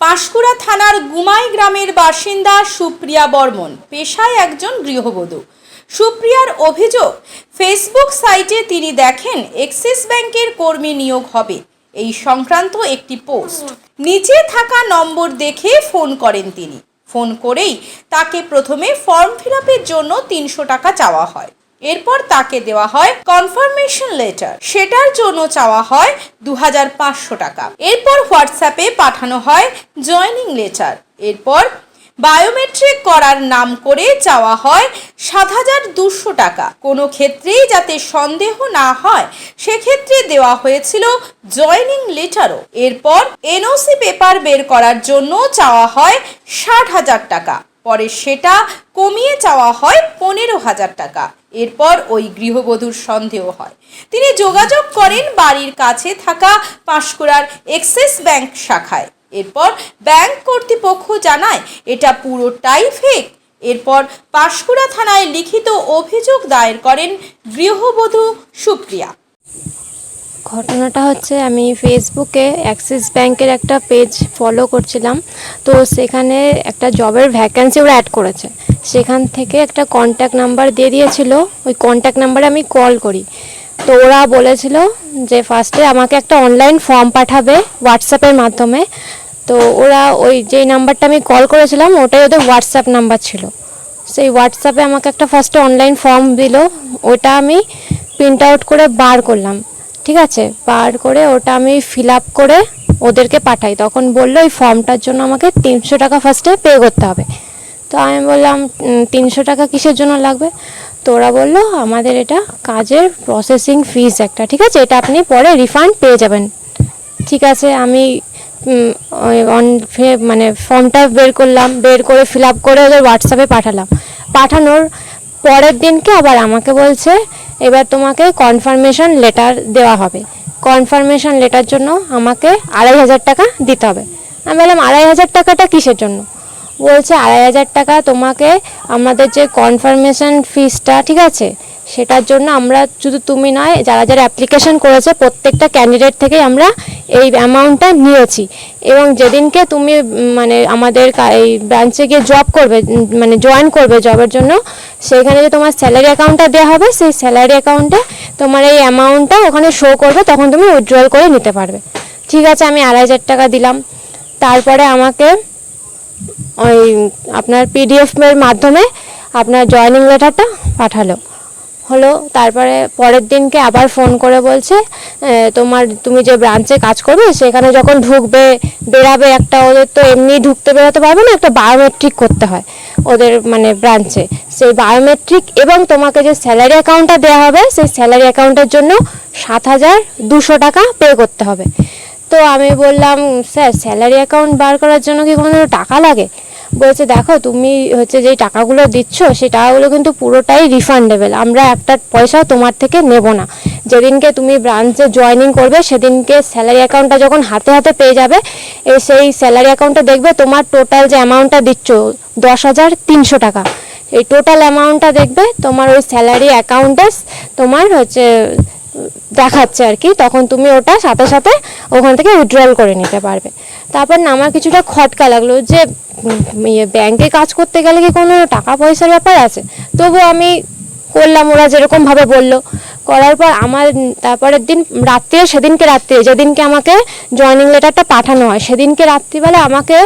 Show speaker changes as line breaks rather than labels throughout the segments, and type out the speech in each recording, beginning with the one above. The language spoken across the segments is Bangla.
পাঁশকুড়া থানার গুমাই গ্রামের বাসিন্দা সুপ্রিয়া বর্মন পেশায় একজন গৃহবধূ। সুপ্রিয়ার অভিযোগ, ফেসবুক সাইটে তিনি দেখেন এক্সিস ব্যাংকের কর্মী নিয়োগ হবে। এই সংক্রান্ত একটি পোস্ট। নিচে থাকা নম্বর দেখে ফোন করেন তিনি। ফোন করেই তাকে প্রথমে ফর্ম ফিল জন্য তিনশো টাকা চাওয়া হয়। এরপর তাকে দেওয়া হয় কনফার্মেশন লেটার সেটার জন্য চাওয়া হয় দু হাজার পাঁচশো টাকা। এরপর হোয়াটসঅ্যাপে পাঠানো হয় জয়নিং লেটার এরপর বায়োমেট্রিক করার নাম করে চাওয়া হয় সাত হাজার দুশো টাকা। কোনো ক্ষেত্রেই যাতে সন্দেহ না হয়, সেক্ষেত্রে দেওয়া হয়েছিল জয়নিং লেটারও এরপর এনওসি পেপার বের করার জন্য চাওয়া হয় ষাট হাজার টাকা। পরে সেটা কমিয়ে চাওয়া হয় পনেরো হাজার টাকা। এরপর ওই গৃহবধূর সন্দেহ হয়। তিনি যোগাযোগ করেন বাড়ির কাছে থাকা পাঁশকুড়ার এক্সিস ব্যাংক শাখায়। এরপর ব্যাংক কর্তৃপক্ষ জানায়, এটা পুরোটাই ফেক এরপর পাঁশকুড়া থানায় লিখিত অভিযোগ দায়ের করেন গৃহবধূ সুপ্রিয়া।
ঘটনাটা হচ্ছে আমি ফেসবুকে অ্যাক্সিস ব্যাংকের একটা পেজ ফলো করছিলাম। তো সেখানে একটা জবের ভ্যাকেন্সি ওরা অ্যাড করেছে। সেখান থেকে একটা কন্ট্যাক্ট নাম্বার দিয়ে দিয়েছিল। ওই কন্ট্যাক্ট নাম্বারে আমি কল করি। তো ওরা বলেছিল যে ফার্স্টে আমাকে একটা অনলাইন ফর্ম পাঠাবে হোয়াটসঅ্যাপের মাধ্যমে। তো ওরা ওই যেই নাম্বারটা আমি কল করেছিলাম, ওটাই ওদের হোয়াটসঅ্যাপ নাম্বার ছিল। সেই হোয়াটসঅ্যাপে আমাকে একটা ফার্স্টে অনলাইন ফর্ম দিল। ওটা আমি প্রিন্ট আউট করে বার করলাম। ঠিক আছে? বার করে ওটা আমি ফিল আপ করে ওদেরকে পাঠাই। তখন বলল ওই ফর্মটার জন্য আমাকে তিনশো টাকা ফার্স্টে পে করতে হবে। তো আমি বললাম তিনশো টাকা কিসের জন্য লাগবে? তো ওরা বলল, আমাদের এটা কাজের প্রসেসিং ফিস একটা, ঠিক আছে? এটা আপনি পরে রিফান্ড পেয়ে যাবেন। ঠিক আছে, আমি অন মানে ফর্মটা বের করলাম, বের করে ফিল আপ করে ওদের হোয়াটসঅ্যাপে পাঠালাম। পাঠানোর পরের দিনকে আবার আমাকে বলছে, এবার তোমাকে কনফার্মেশন লেটার দেওয়া হবে। কনফার্মেশন লেটার জন্য আমাকে আড়াই হাজার টাকা দিতে হবে। আমি বললাম, আড়াই হাজার টাকাটা কিসের জন্য? বলছে, আড়াই হাজার টাকা তোমাকে আমাদের যে কনফার্মেশন ফিসটা ঠিক আছে? সেটার জন্য আমরা শুধু তুমি নয়, যারা যারা অ্যাপ্লিকেশন করেছে, প্রত্যেকটা ক্যান্ডিডেট থেকে আমরা এই অ্যামাউন্টটা নিয়েছি। এবং যেদিনকে তুমি মানে আমাদের এই ব্রাঞ্চে গিয়ে জব করবে মানে জয়েন করবে জবের জন্য, সেখানে যে তোমার স্যালারি অ্যাকাউন্টটা দেওয়া হবে, সেই স্যালারি অ্যাকাউন্টে তোমার এই অ্যামাউন্টটা ওখানে শো করবে, তখন তুমি উইথড্রল করে নিতে পারবে। ঠিক আছে, আমি আড়াই হাজার টাকা দিলাম। তারপরে আমাকে ওই আপনার পিডিএফ এর মাধ্যমে আপনার জয়েনিং লেটারটা পাঠালো। হলো, তারপরে পরের দিনকে আবার ফোন করে বলছে তোমার, তুমি যে ব্রাঞ্চে কাজ করবে, সেখানে যখন ঢুকবে, বেরাবে একটা, ওদের তো এমনি ঢুকতে বেরোতে পারবে না, একটা বায়োমেট্রিক করতে হয় ওদের মানে ব্রাঞ্চে সেই বায়োমেট্রিক এবং তোমাকে যে স্যালারি অ্যাকাউন্টটা দেওয়া হবে, সেই স্যালারি অ্যাকাউন্টের জন্য সাত হাজার দুশো টাকা পে করতে হবে। তো আমি বললাম, স্যার স্যালারি অ্যাকাউন্ট বার করার জন্য কি কোনো টাকা লাগে? বলছে, দেখো, তুমি হচ্ছে যেই টাকাগুলো দিচ্ছ, সেই টাকাগুলো কিন্তু পুরোটাই রিফান্ডেবল আমরা একটা পয়সা তোমার থেকে নেব না। যেদিনকে তুমি ব্রাঞ্চে জয়েনিং করবে, সেদিনকে স্যালারি অ্যাকাউন্টটা যখন হাতে হাতে পেয়ে যাবে সেই স্যালারি অ্যাকাউন্টটা দেখবে তোমার টোটাল যে অ্যামাউন্টটা দিচ্ছ, দশ হাজার তিনশো টাকা। এই টোটাল অ্যামাউন্টটা দেখবে তোমার ওই স্যালারি অ্যাকাউন্টে তোমার হচ্ছে দেখাচ্ছে আর কি, তখন তুমি ওটা সাথে সাথে ওখান থেকে উইথড্রল করে নিতে পারবে। তারপর আমার কিছুটা খটকা লাগল যে ইয়ে ব্যাংকে কাজ করতে গেলে কি কোনো টাকা পয়সার ব্যাপার আছে? তবু আমি করলাম, ওরা যেরকমভাবে বলল। করার পর আমার, তারপরের দিন রাত্রে সেদিনকে রাত্রে, যেদিনকে আমাকে জয়েনিং লেটারটা পাঠানো হয়, সেদিনকে রাত্রিবেলা আমাকে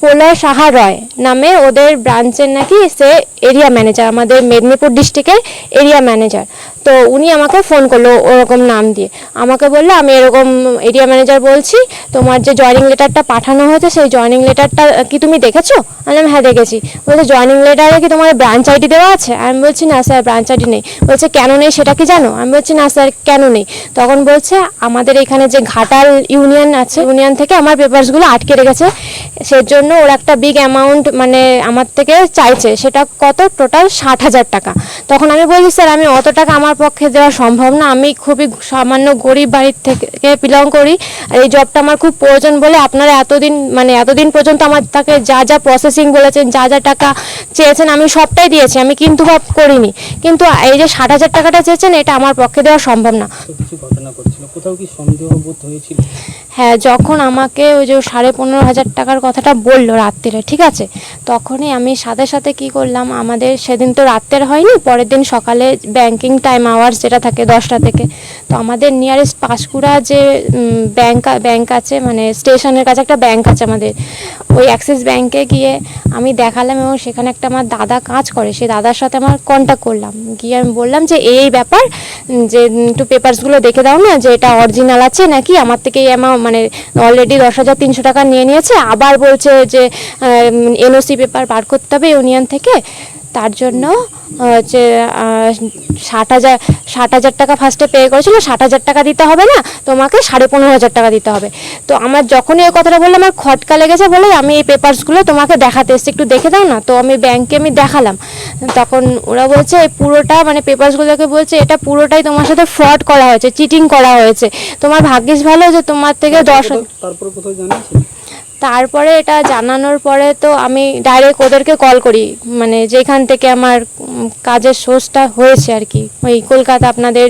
প্রলয় সাহা রয় নামে ওদের ব্রাঞ্চের নাকি সে এরিয়া ম্যানেজার আমাদের মেদিনীপুর ডিস্ট্রিক্টের এরিয়া ম্যানেজার তো উনি আমাকে ফোন করল ওরকম নাম দিয়ে। আমাকে বলল, আমি এরকম এরিয়া ম্যানেজার বলছি, তোমার যে জয়েনিং লেটারটা পাঠানো হয়েছে, সেই জয়েনিং লেটারটা কি তুমি দেখেছ? আমি বললাম হ্যাঁ দেখেছি। বলছে জয়েনিং লেটারে কি তোমার ব্রাঞ্চ আইডি দেওয়া আছে? আমি বলছি, না স্যার ব্রাঞ্চ আইডি নেই। বলছে, কেন নেই সেটা কি জানো? আমি বলছি, না স্যার, কেন নেই? তখন বলছে, আমাদের এখানে যে ঘাটাল ইউনিয়ন আছে, ইউনিয়ন থেকে আমার পেপারসগুলো আটকে রেখেছে। সেজন্য ওর একটা বিগ অ্যামাউন্ট মানে আমার থেকে চাইছে, সেটা কত? টোটাল ষাট হাজার টাকা। তখন আমি বলছি, স্যার, আমি অত টাকা আমার পক্ষে দেওয়া সম্ভব না। আমি খুবই সামান্য গরিব বাড়ির থেকে বিলং করি। আর এই জবটা আমার খুব প্রয়োজন বলে আপনারা এতদিন মানে এতদিন পর্যন্ত আমার তাকে যা যা প্রসেসিং বলেছেন, যা যা টাকা চেয়েছেন, আমি সবটাই দিয়েছি। আমি কিন্তু ভাব করিনি। কিন্তু এই যে ষাট হাজার টাকাটা চেয়েছেন, এটা আমার পক্ষে দেওয়া সম্ভব না।
কিছু ঘটনা ঘটছিল কোথাও কি সন্দেহ বোধ হয়েছিল?
হ্যাঁ যখন আমাকে ওই যে সাড়ে পনেরো হাজার টাকার কথাটা বলল রাত্রিরে ঠিক আছে? তখনই আমি সাথে সাথে কি করলাম আমাদের সেদিন তো রাত্রের হয়নি পরের দিন সকালে ব্যাংকিং টাইম আওয়ার্স যেটা থাকে দশটা থেকে। তো আমাদের নিয়ারেস্ট পাঁশকুড়া যে ব্যাংক ব্যাংক আছে মানে স্টেশনের কাছে একটা ব্যাংক আছে আমাদের। ওই অ্যাক্সিস ব্যাংকে গিয়ে আমি দেখালাম এবং সেখানে একটা আমার দাদা কাজ করে সেই দাদার সাথে আমার কন্ট্যাক্ট করলাম। গিয়ে আমি বললাম যে এই ব্যাপার যে একটু পেপারসগুলো দেখে দাও না, যে এটা অরিজিনাল আছে নাকি? আমার থেকেই আমার মানে অলরেডি দশ হাজার তিনশো টাকা নিয়ে নিয়েছে, আবার বলছে যে এনওসি পেপার বার করতে হবে ইউনিয়ন থেকে। তার জন্য হচ্ছে ষাট হাজার ষাট হাজার টাকা ফার্স্টে পে করেছিল ষাট হাজার টাকা দিতে হবে না তোমাকে সাড়ে পনেরো হাজার টাকা দিতে হবে। তো আমার যখনই এই কথাটা বললাম আমার খটকা লেগেছে বলে আমি এই পেপারসগুলো তোমাকে দেখাতে এসেছি। একটু দেখে দাও না? তো আমি ব্যাংকে আমি দেখালাম। তখন ওরা বলছে এই পুরোটা মানে পেপারসগুলোকে বলছে এটা পুরোটাই তোমার সাথে ফ্রড করা হয়েছে চিটিং করা হয়েছে। তোমার ভাগ্যিস ভালো যে তোমার থেকে দশ
তারপরে কোথাও জানিয়েছিল?
তারপরে এটা জানানোর পরে তো আমি ডাইরেক্ট ওদেরকে কল করি। মানে যেখান থেকে আমার কাজের সোর্সটা হয়েছে আর কি। ওই কলকাতা আপনাদের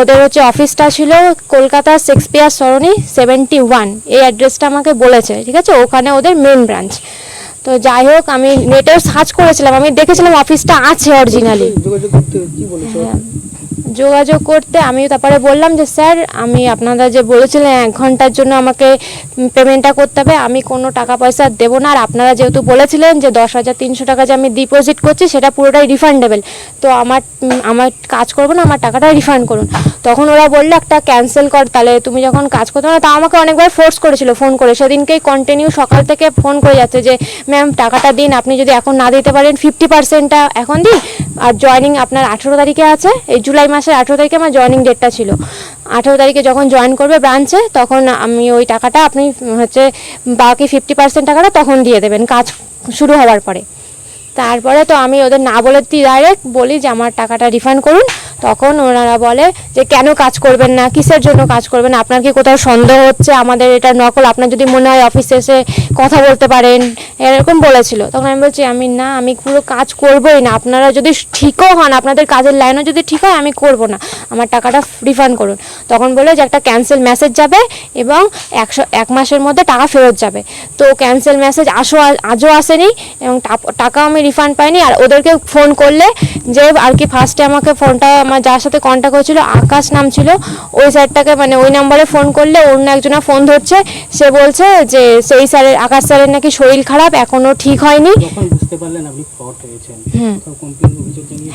ওদের হচ্ছে অফিসটা ছিল Kolkata Shakespeare Sarani seventy one এই অ্যাড্রেসটা আমাকে বলেছে ঠিক আছে? ওখানে ওদের মেন ব্রাঞ্চ তো যাই হোক আমি নেটেও সার্চ করেছিলাম। আমি দেখেছিলাম অফিসটা আছে অরিজিনালি
যোগাযোগ করতে
আমি তারপরে বললাম যে, স্যার, আমি আপনারা যে বলেছিলেন এক ঘণ্টার জন্য আমাকে পেমেন্টটা করতে হবে, আমি কোনো টাকা পয়সা দেবো না। আর আপনারা যেহেতু বলেছিলেন যে, দশ হাজার তিনশো টাকা যে আমি ডিপোজিট করছি, সেটা পুরোটাই রিফান্ডেবল তো আমার আমার কাজ করব না, আমার টাকাটা রিফান্ড করুন। তখন ওরা বলল, একটা ক্যান্সেল কর, তাহলে তুমি যখন কাজ করতে না তা আমাকে অনেকবার ফোর্স করেছিল ফোন করে। সেদিনকেই কন্টিনিউ সকাল থেকে ফোন করে যাচ্ছে যে ম্যাম টাকাটা দিন, আপনি যদি এখন না দিতে পারেন ফিফটি পার্সেন্টটা এখন দিন। আর জয়েনিং আপনার আঠেরো তারিখে আছে, এই জুলাই মাসের আঠেরো তারিখে আমার জয়নিং ডেটটা ছিল। আঠেরো তারিখে যখন জয়েন করবে ব্রাঞ্চে তখন আমি ওই টাকাটা আপনি হচ্ছে বাকি ফিফটি পার্সেন্ট টাকাটা তখন দিয়ে দেবেন। কাজ শুরু হওয়ার পরে। তারপরে তো আমি ওদের না বলে দিই ডাইরেক্ট বলি যে আমার টাকাটা রিফান্ড করুন। তখন ওনারা বলে যে, কেন কাজ করবেন না? কিসের জন্য কাজ করবেন? আপনার কি কোথাও সন্দেহ হচ্ছে? আমাদের এটা নকল। আপনার যদি মনে হয় অফিসে এসে কথা বলতে পারেন। এরকম বলেছিল। তখন আমি বলছি, আমি না, আমি পুরো কাজ করবোই না। আপনারা যদি ঠিকও হন, আপনাদের কাজের লাইনও যদি ঠিক হয়, আমি করব না। আমার টাকাটা রিফান্ড করুন। তখন বলে যে, একটা ক্যান্সেল মেসেজ যাবে এবং একশো, এক মাসের মধ্যে টাকা ফেরত যাবে। তো ক্যান্সেল মেসেজ আসো আজও আসেনি এবং টাকাও আমি রিফান্ড পাইনি আর ওদেরকে ফোন করলে যে আর কি ফার্স্টে আমাকে ফোনটা আমার যার সাথে কন্ট্যাক্ট হয়েছিল আকাশ নাম ছিল ওই স্যারটাকে মানে ওই নাম্বারে ফোন করলে অন্য একজনা ফোন ধরছে সে বলছে যে সেই স্যারের আকাশ স্যারের নাকি শরীর খারাপ এখনও ঠিক হয়নি।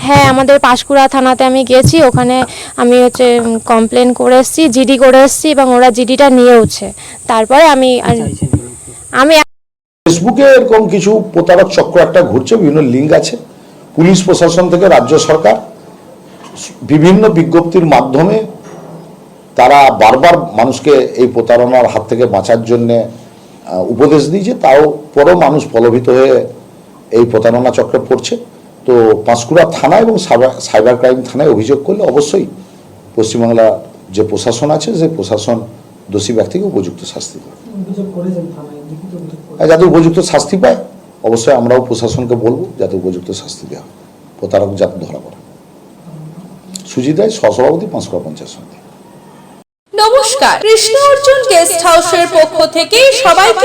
হ্যাঁ আমাদের পাঁশকুড়া থানাতে আমি গেছি ওখানে আমি হচ্ছে কমপ্লেন করে এসেছি জিডি করে এসেছি এবং ওরা জিডিটা নিয়েওছে। তারপরে আমি আমি
ফেসবুকে এরকম কিছু প্রতারক চক্র একটা ঘুরছে, বিভিন্ন লিঙ্ক আছে। পুলিশ প্রশাসন থেকে রাজ্য সরকার, বিভিন্ন বিজ্ঞপ্তির মাধ্যমে তারা বারবার মানুষকে এই প্রতারণার হাত থেকে বাঁচার জন্য উপদেশ দিয়েছে। তাও পরও মানুষ প্রলোভিত হয়ে এই প্রতারণা চক্রে পড়ছে তো পাঁশকুড়া থানা এবং সাইবার- ক্রাইম থানায় অভিযোগ করলে অবশ্যই পশ্চিমবাংলা যে প্রশাসন আছে, সেই প্রশাসন দোষী ব্যক্তিকে উপযুক্ত শাস্তি দেবে আর যাতে উপযুক্ত শাস্তি পায় অবশ্যই আমরাও প্রশাসনকে বলব যাতে উপযুক্ত শাস্তি দেওয়া হয়। প্রতারক যাতে ধরা পড়ে। সুজিত রায় সহসভাপতি পাঁচশো পঞ্চাশ সমিতি।
নমস্কার। কৃষ্ণ অর্জুন গেস্ট হাউসের পক্ষ থেকে সবাইকে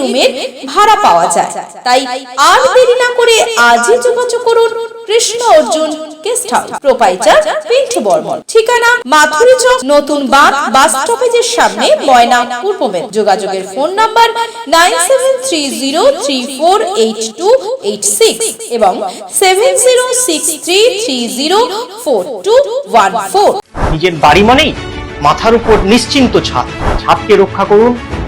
রুমের ভাড়া পাওয়া যায়। তাই আর দেরি না করে আজই যোগাযোগ করুন Krishna Arjun guest house proprietor Pintu Barman. ঠিকানা মাথুরি চক, নতুন বাঁধ, বাস স্টপেজের সামনে ময়না পূর্ব মেদ যোগাযোগের phone number nine seven three zero three four eight two eight six এবং seven zero six three three zero four two one four.
নিজের বাড়ি মানেই মাথার উপর নিশ্চিন্ত ছাদ ছাদকে রক্ষা করুন